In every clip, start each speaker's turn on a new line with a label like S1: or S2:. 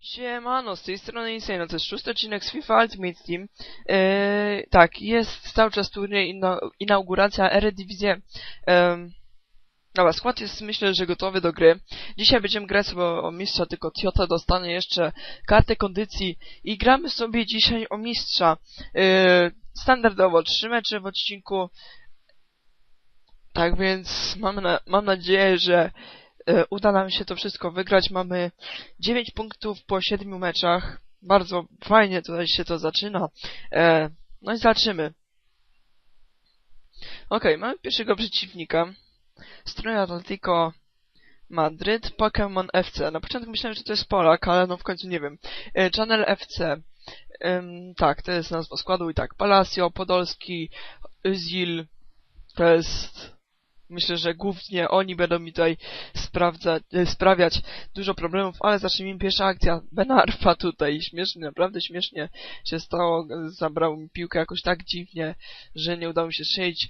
S1: Siemano, z tej strony Insane, to jest szósty odcinek z FIFA Ultimate Team. Eee, tak, jest cały czas turniej ina inauguracja Eredivisie. Eee, dobra, skład jest myślę, że gotowy do gry. Dzisiaj będziemy grać sobie o mistrza, tylko Tiota dostanie jeszcze kartę kondycji i gramy sobie dzisiaj o mistrza. Eee, standardowo, trzy mecze w odcinku. Tak więc mam, na mam nadzieję, że uda nam się to wszystko wygrać. Mamy 9 punktów po 7 meczach. Bardzo fajnie tutaj się to zaczyna. E, no i zobaczymy. Ok, mamy pierwszego przeciwnika. Strój Atletico Madryt, Pokémon FC. Na początku myślałem, że to jest Polak, ale no w końcu nie wiem. E, Channel FC. Tak, to jest nazwa składu i tak. Palacio, Podolski, Zil. To jest Myślę, że głównie oni będą mi tutaj sprawdzać, e, sprawiać dużo problemów, ale zacznijmy pierwsza akcja. Benarfa tutaj, śmiesznie, naprawdę śmiesznie się stało. Zabrał mi piłkę jakoś tak dziwnie, że nie udało mi się strzelić.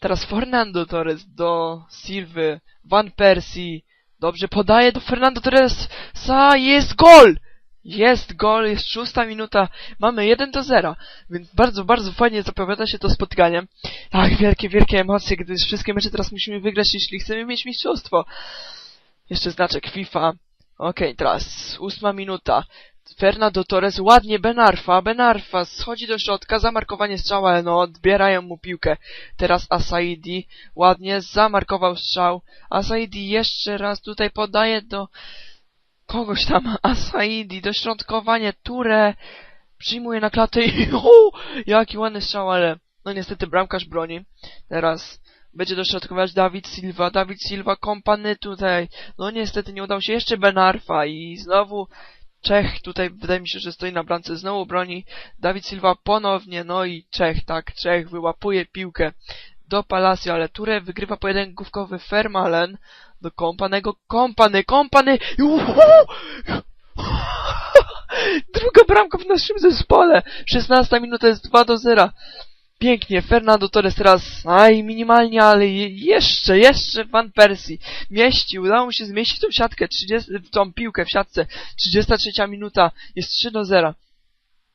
S1: Teraz Fernando Torres do Silwy, Van Persie. Dobrze, podaje do Fernando Torresa, jest gol! Jest gol, jest szósta minuta, mamy 1 do 0, więc bardzo, bardzo fajnie zapowiada się to spotkanie. Tak, wielkie, wielkie emocje, gdyż wszystkie mecze teraz musimy wygrać, jeśli chcemy mieć mistrzostwo. Jeszcze znaczek FIFA. Okej, okay, teraz ósma minuta. Fernando Torres, ładnie Benarfa, Benarfa schodzi do środka, zamarkowanie strzała, no odbierają mu piłkę. Teraz Asaidi, ładnie zamarkował strzał. Asaidi jeszcze raz tutaj podaje do kogoś tam, Asaidi, dośrodkowanie, Ture, przyjmuje na klatę i jaki ładny strzał, ale no niestety bramkarz broni. Teraz będzie dośrodkować Dawid Silva, Dawid Silva, kompany tutaj, no niestety nie udało się jeszcze Benarfa i znowu Czech tutaj wydaje mi się, że stoi na bramce, znowu broni Dawid Silva ponownie, no i Czech, tak, Czech wyłapuje piłkę do Palacio, ale Ture wygrywa pojedynek główkowy Fermalen do Kompanego, Kompany, Kompany, Druga bramka w naszym zespole! 16 minuta jest 2 do 0. Pięknie, Fernando Torres teraz, aj, minimalnie, ale jeszcze, jeszcze Van Persie mieści, udało mu się zmieścić tą siatkę, 30, tą piłkę w siatce, 33 minuta, jest 3 do 0.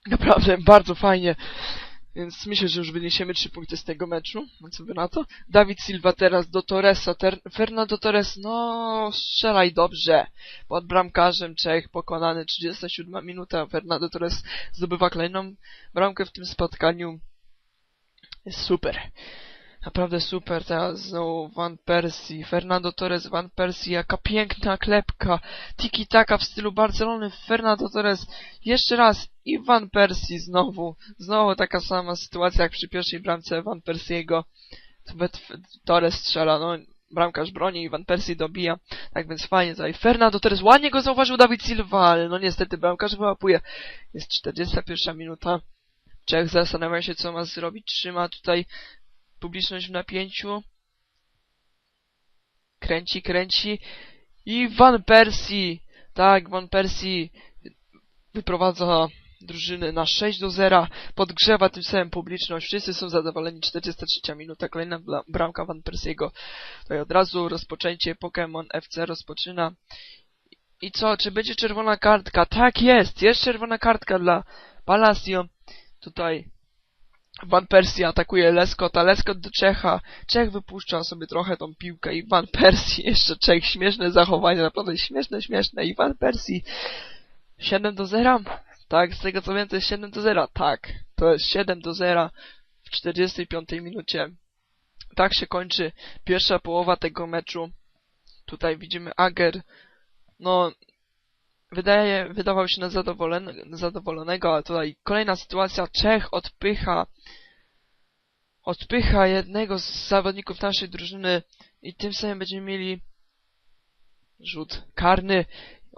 S1: Naprawdę, bardzo fajnie. Więc myślę, że już wyniesiemy trzy punkty z tego meczu. No co by na to? Dawid Silva teraz do Torresa. Ter Fernando Torres, no strzelaj dobrze. Pod bramkarzem Czech pokonany. 37 minuta. Fernando Torres zdobywa kolejną bramkę w tym spotkaniu. Jest super. Naprawdę super, teraz znowu Van Persie, Fernando Torres, Van Persie, jaka piękna klepka, tiki-taka w stylu Barcelony, Fernando Torres, jeszcze raz i Van Persie znowu, znowu taka sama sytuacja jak przy pierwszej bramce Van Persiego, Torres strzela, no bramkarz broni i Van Persie dobija, tak więc fajnie tutaj, Fernando Torres, ładnie go zauważył Dawid Silva, ale no niestety bramkarz wyłapuje, jest 41 minuta, Czech zastanawia się co ma zrobić, trzyma tutaj publiczność w napięciu. Kręci, kręci. I Van Persie! Tak, Van Persie wyprowadza drużyny na 6 do 0, podgrzewa tym samym publiczność, wszyscy są zadowoleni, 43 minuta, kolejna bramka Van Persiego, tutaj od razu rozpoczęcie. Pokémon FC rozpoczyna. I co, czy będzie czerwona kartka? Tak jest, jest czerwona kartka dla Palacio, tutaj Van Persie atakuje Leskota, Leskot do Czecha, Czech wypuszcza sobie trochę tą piłkę i Van Persie, jeszcze Czech, śmieszne zachowanie, naprawdę śmieszne, śmieszne. I Van Persie 7 do 0? Tak, z tego co wiem to jest 7 do 0, tak, to jest 7 do 0 w 45 minucie. Tak się kończy pierwsza połowa tego meczu. Tutaj widzimy Ager, no wydaje, wydawał się na zadowolonego, ale tutaj kolejna sytuacja. Czech odpycha odpycha jednego z zawodników naszej drużyny i tym samym będziemy mieli rzut karny.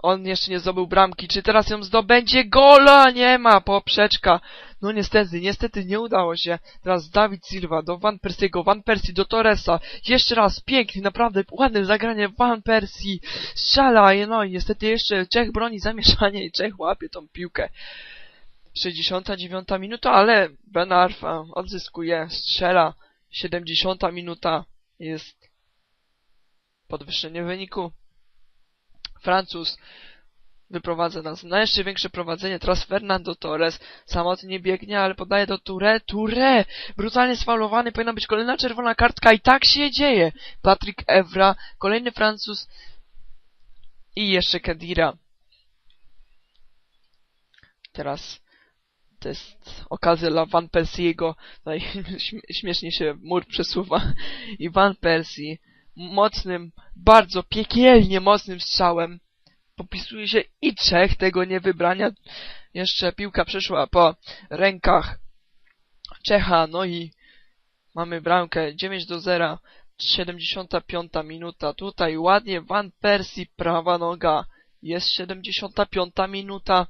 S1: On jeszcze nie zdobył bramki. Czy teraz ją zdobędzie? Gola nie ma! Poprzeczka. No niestety, niestety nie udało się. Teraz Dawid Silva do Van Persiego, Van Persie do Torresa. Jeszcze raz, pięknie, naprawdę ładne zagranie Van Persie. Strzela, no i niestety jeszcze Czech broni zamieszanie i Czech łapie tą piłkę. 69 minuta, ale Ben Arfa odzyskuje, strzela. 70 minuta jest podwyższenie wyniku. Francuz wyprowadza nas na jeszcze większe prowadzenie. Teraz Fernando Torres samotnie biegnie, ale podaje do Touré. Touré! Brutalnie sfaulowany, powinna być kolejna czerwona kartka i tak się dzieje. Patrick Evra, kolejny Francuz i jeszcze Kedira. Teraz to jest okazja dla Van Persiego. Tutaj śmiesznie się mur przesuwa. I Van Persie mocnym, bardzo piekielnie mocnym strzałem popisuje się i Czech tego nie wybrania. Jeszcze piłka przeszła po rękach Czecha, no i mamy bramkę 9 do 0, 75 minuta. Tutaj ładnie Van Persie, prawa noga. Jest 75 minuta.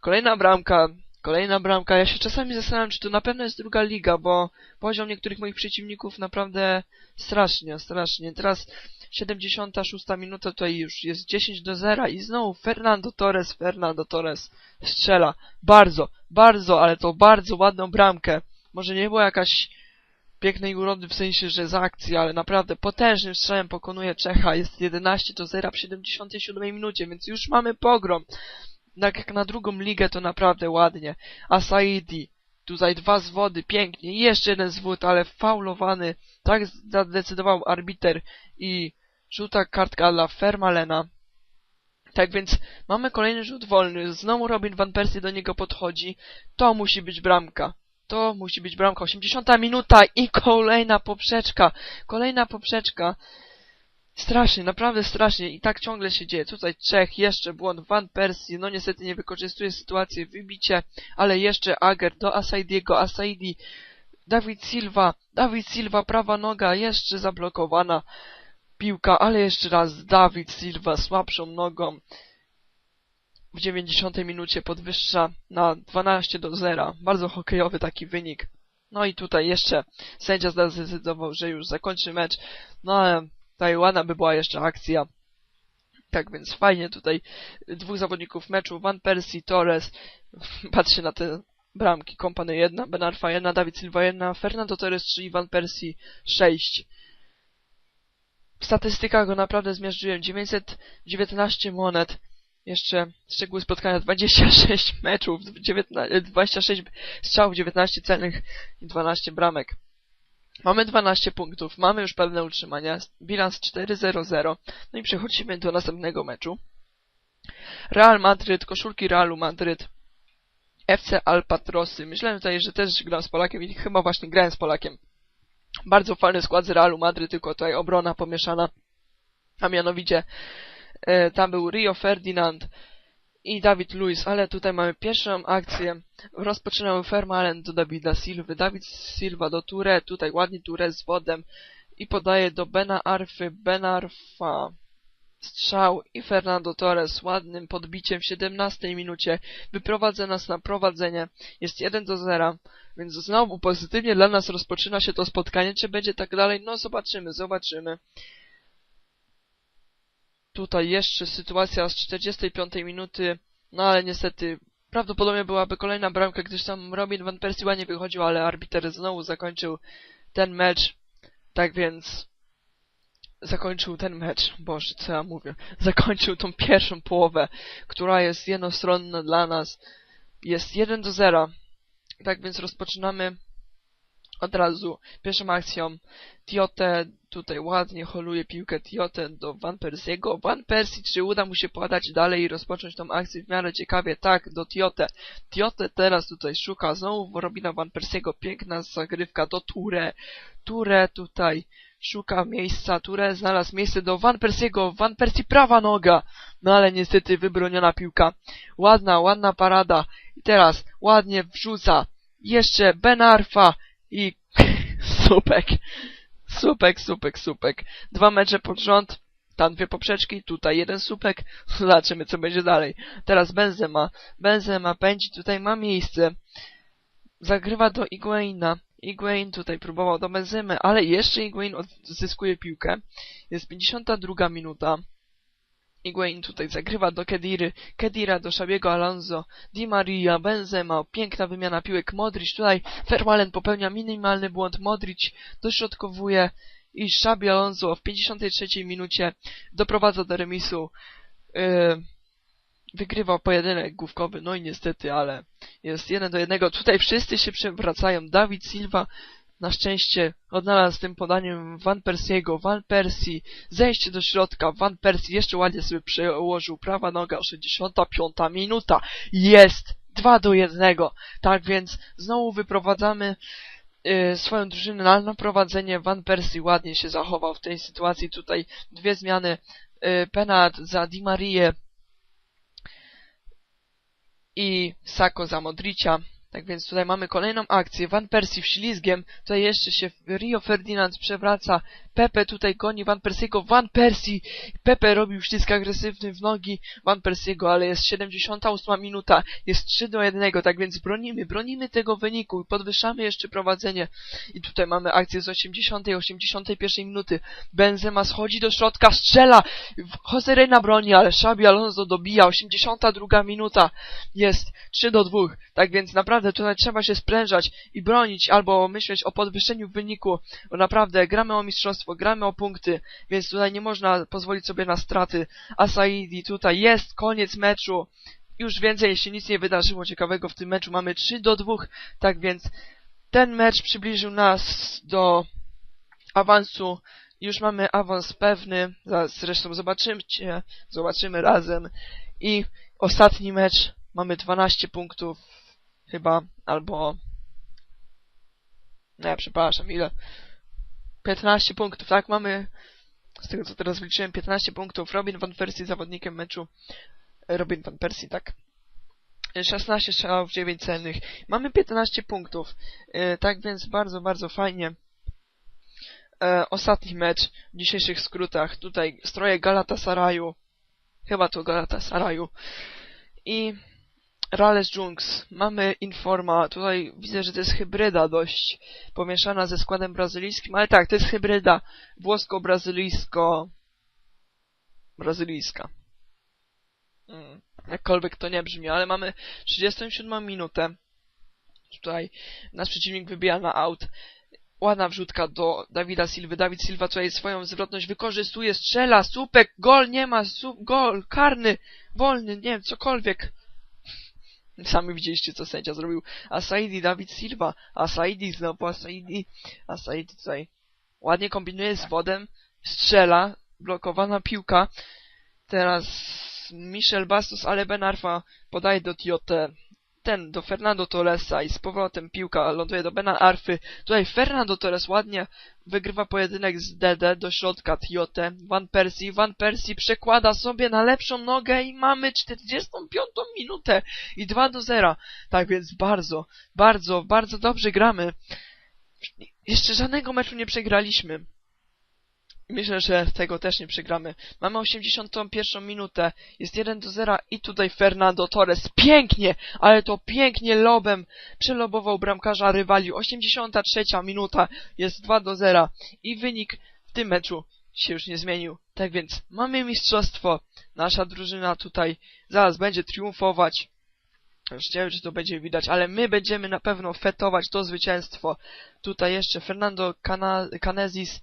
S1: Kolejna bramka, kolejna bramka. Ja się czasami zastanawiam, czy to na pewno jest druga liga, bo poziom niektórych moich przeciwników naprawdę strasznie, strasznie. Teraz 76 minuta, tutaj już jest 10 do 0 i znowu Fernando Torres, Fernando Torres strzela. Bardzo, bardzo, ale to bardzo ładną bramkę. Może nie była jakaś pięknej urody w sensie, że z akcji, ale naprawdę potężnym strzałem pokonuje Czecha. Jest 11 do 0 w 77 minucie, więc już mamy pogrom. Jak na drugą ligę to naprawdę ładnie. A Saidi, tutaj dwa zwody, pięknie. Jeszcze jeden zwód, ale faulowany. Tak zadecydował arbiter i żółta kartka dla Fermalena. Tak więc mamy kolejny rzut wolny. Znowu Robin Van Persie do niego podchodzi. To musi być bramka. To musi być bramka. 80 minuta i kolejna poprzeczka. Kolejna poprzeczka. Strasznie, naprawdę strasznie. I tak ciągle się dzieje. Tutaj Czech, jeszcze błąd. Van Persie, no niestety nie wykorzystuje sytuacji. Wybicie, ale jeszcze Ager do Asaidiego. Asaidi, Dawid Silva. Dawid Silva, prawa noga, jeszcze zablokowana piłka, ale jeszcze raz Dawid Silva słabszą nogą w 90 minucie podwyższa na 12 do 0. Bardzo hokejowy taki wynik. No i tutaj jeszcze sędzia zdecydował, że już zakończy mecz. No ale tutaj ładna by była jeszcze akcja. Tak więc fajnie tutaj dwóch zawodników meczu, Van Persie, Torres. Patrzcie na te bramki. Kompany 1, Benarfa 1, Dawid Silva 1, Fernando Torres 3 i Van Persie 6. W statystykach go naprawdę zmierzyłem. 919 monet. Jeszcze szczegóły spotkania 26 meczów, 19, 26 strzałów, 19 celnych i 12 bramek. Mamy 12 punktów, mamy już pewne utrzymania, bilans 4-0-0. No i przechodzimy do następnego meczu. Real Madryt, koszulki Realu Madryt, FC Alpatrosy. Myślałem tutaj, że też gram z Polakiem i chyba właśnie grałem z Polakiem. Bardzo fajny skład z Realu Madryt, tylko tutaj obrona pomieszana. A mianowicie e, tam był Rio Ferdinand i Dawid Luiz, ale tutaj mamy pierwszą akcję. Rozpoczynał Fermalen do Davida Silva, Dawid Silva do Touré, tutaj ładnie Touré z wodem i podaje do Bena Arfy, Benarfa strzał i Fernando Torres ładnym podbiciem w 17 minucie wyprowadza nas na prowadzenie. Jest 1 do 0, więc znowu pozytywnie dla nas rozpoczyna się to spotkanie. Czy będzie tak dalej? No zobaczymy, zobaczymy. Tutaj jeszcze sytuacja z 45 minuty, no ale niestety prawdopodobnie byłaby kolejna bramka, gdyż tam Robin Van Persie ładnie wychodził, ale arbiter znowu zakończył ten mecz. Tak więc zakończył ten mecz, boże, co ja mówię, zakończył tą pierwszą połowę, która jest jednostronna dla nas. Jest 1 do 0. Tak więc rozpoczynamy od razu pierwszą akcją. Tiote tutaj ładnie holuje piłkę Tiote do Van Persiego. Van Persie, czy uda mu się podać dalej i rozpocząć tą akcję w miarę ciekawie? Tak, do Tiote. Tiote teraz tutaj szuka znowu Robina Van Persiego. Piękna zagrywka do Ture. Ture tutaj szuka miejsca, które znalazł miejsce do Van Persiego, Van Persie prawa noga, no ale niestety wybroniona piłka. Ładna, ładna parada. I teraz ładnie wrzuca jeszcze Ben Arfa i supek, supek, supek, supek. Dwa mecze pod rząd, tam dwie poprzeczki, tutaj jeden supek. Zobaczymy, co będzie dalej. Teraz Benzema. Benzema pędzi, tutaj ma miejsce. Zagrywa do Iguaina. Iguain tutaj próbował do Benzemy, ale jeszcze Iguain odzyskuje piłkę. Jest 52 minuta. Iguain tutaj zagrywa do Kediry, Kedira do Szabiego Alonso, Di Maria, Benzema, piękna wymiana piłek, Modric tutaj, Fermalen popełnia minimalny błąd, Modric dośrodkowuje i Szabi Alonso w 53 minucie doprowadza do remisu. Yy, wygrywał pojedynek główkowy, no i niestety, ale jest jeden do jednego. Tutaj wszyscy się przewracają. Dawid Silva na szczęście odnalazł tym podaniem Van Persiego. Van Persie, zejście do środka. Van Persie jeszcze ładnie sobie przełożył prawa noga. 65 minuta. Jest! 2 do 1. Tak więc znowu wyprowadzamy y, swoją drużynę na, na prowadzenie. Van Persie ładnie się zachował w tej sytuacji. Tutaj dwie zmiany. Y, Penat za Di Marię i Sako za Modricia. Tak więc tutaj mamy kolejną akcję. Van Persie wślizgiem. Tutaj jeszcze się Rio Ferdinand przewraca. Pepe tutaj goni Van Persiego. Van Persie! Pepe robił ślizg agresywny w nogi Van Persiego, ale jest 78 minuta. Jest 3 do 1. Tak więc bronimy, bronimy tego wyniku. Podwyższamy jeszcze prowadzenie. I tutaj mamy akcję z 80 81 minuty. Benzema schodzi do środka, strzela! Jose Reina broni, ale Xabi Alonso dobija. 82 minuta. Jest 3 do 2. Tak więc naprawdę tutaj trzeba się sprężać i bronić, albo myśleć o podwyższeniu wyniku, bo naprawdę gramy o mistrzostwo, gramy o punkty, więc tutaj nie można pozwolić sobie na straty. Asaidi tutaj jest, koniec meczu. Już więcej, jeśli nic nie wydarzyło ciekawego w tym meczu, mamy 3 do 2, tak więc ten mecz przybliżył nas do awansu. Już mamy awans pewny, zresztą zobaczymy, zobaczymy razem. I ostatni mecz, mamy 12 punktów, chyba, albo... Nie, przepraszam, ile? 15 punktów, tak? Mamy, z tego co teraz wyliczyłem, 15 punktów. Robin Van Persie zawodnikiem meczu. Robin Van Persie, tak? 16 strzałów, 9 celnych. Mamy 15 punktów. E, tak więc bardzo, bardzo fajnie. E, ostatni mecz w dzisiejszych skrótach. Tutaj stroje Galatasaraju. Chyba to Galatasaraju. I Rales Junks. Mamy Informa. Tutaj widzę, że to jest hybryda dość pomieszana ze składem brazylijskim, ale tak, to jest hybryda włosko-brazylijsko... brazylijska. Hmm. Jakkolwiek to nie brzmi, ale mamy 37 minutę. Tutaj nasz przeciwnik wybija na aut. Ładna wrzutka do Dawida Silwy. Dawid Silva tutaj swoją zwrotność wykorzystuje, strzela, słupek, gol, nie ma, gol, karny, wolny, nie wiem, cokolwiek. Sami widzieliście, co sędzia zrobił. Asaidi, Dawid Silva. Asaidi znowu, Asaidi. Asaidi tutaj ładnie kombinuje z wodem. Strzela. Blokowana piłka. Teraz Michel Bastos, ale Benarfa podaje do Tiote ten do Fernando Torresa i z powrotem piłka ląduje do Bena Arfy. Tutaj Fernando Torres ładnie wygrywa pojedynek z Dede do środka Tiote. Van Persie. Van Persie przekłada sobie na lepszą nogę i mamy 45 minutę i 2 do 0. Tak więc bardzo, bardzo, bardzo dobrze gramy. Jeszcze żadnego meczu nie przegraliśmy. Myślę, że tego też nie przegramy. Mamy 81 minutę, jest 1 do 0 i tutaj Fernando Torres pięknie, ale to pięknie lobem przelobował bramkarza rywali. 83 minuta, jest 2 do 0 i wynik w tym meczu się już nie zmienił. Tak więc mamy mistrzostwo. Nasza drużyna tutaj zaraz będzie triumfować. Już nie wiem, czy to będzie widać, ale my będziemy na pewno fetować to zwycięstwo. Tutaj jeszcze Fernando Cana Canezis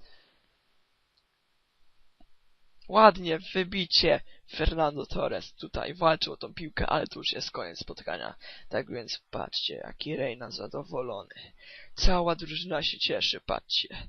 S1: Ładnie, wybicie. Fernando Torres tutaj walczył o tą piłkę, ale to już jest koniec spotkania. Tak więc patrzcie, jaki Reina zadowolony. Cała drużyna się cieszy, patrzcie.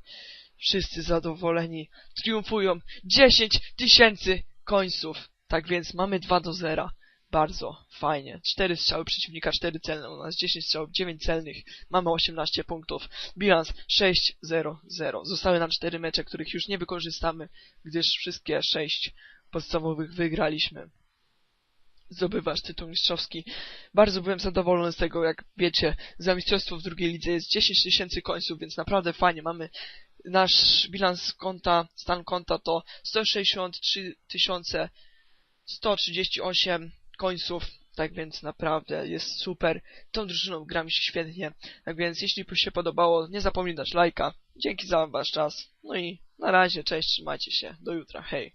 S1: Wszyscy zadowoleni. Triumfują. 10 tysięcy końców. Tak więc mamy 2 do 0. Bardzo fajnie. 4 strzały przeciwnika, 4 celne. U nas 10 strzałów, 9 celnych. Mamy 18 punktów. Bilans 6-0-0. Zostały nam 4 mecze, których już nie wykorzystamy, gdyż wszystkie 6 podstawowych wygraliśmy. Zdobywasz tytuł mistrzowski. Bardzo byłem zadowolony z tego, jak wiecie, za mistrzostwo w drugiej lidze jest 10 tysięcy końców, więc naprawdę fajnie. Mamy nasz bilans konta, stan konta to 163 138 końców, tak więc naprawdę jest super. Tą drużyną gra mi się świetnie. Tak więc jeśli się podobało, nie zapomnij dać lajka. Dzięki za wasz czas. No i na razie, cześć, trzymajcie się. Do jutra, hej.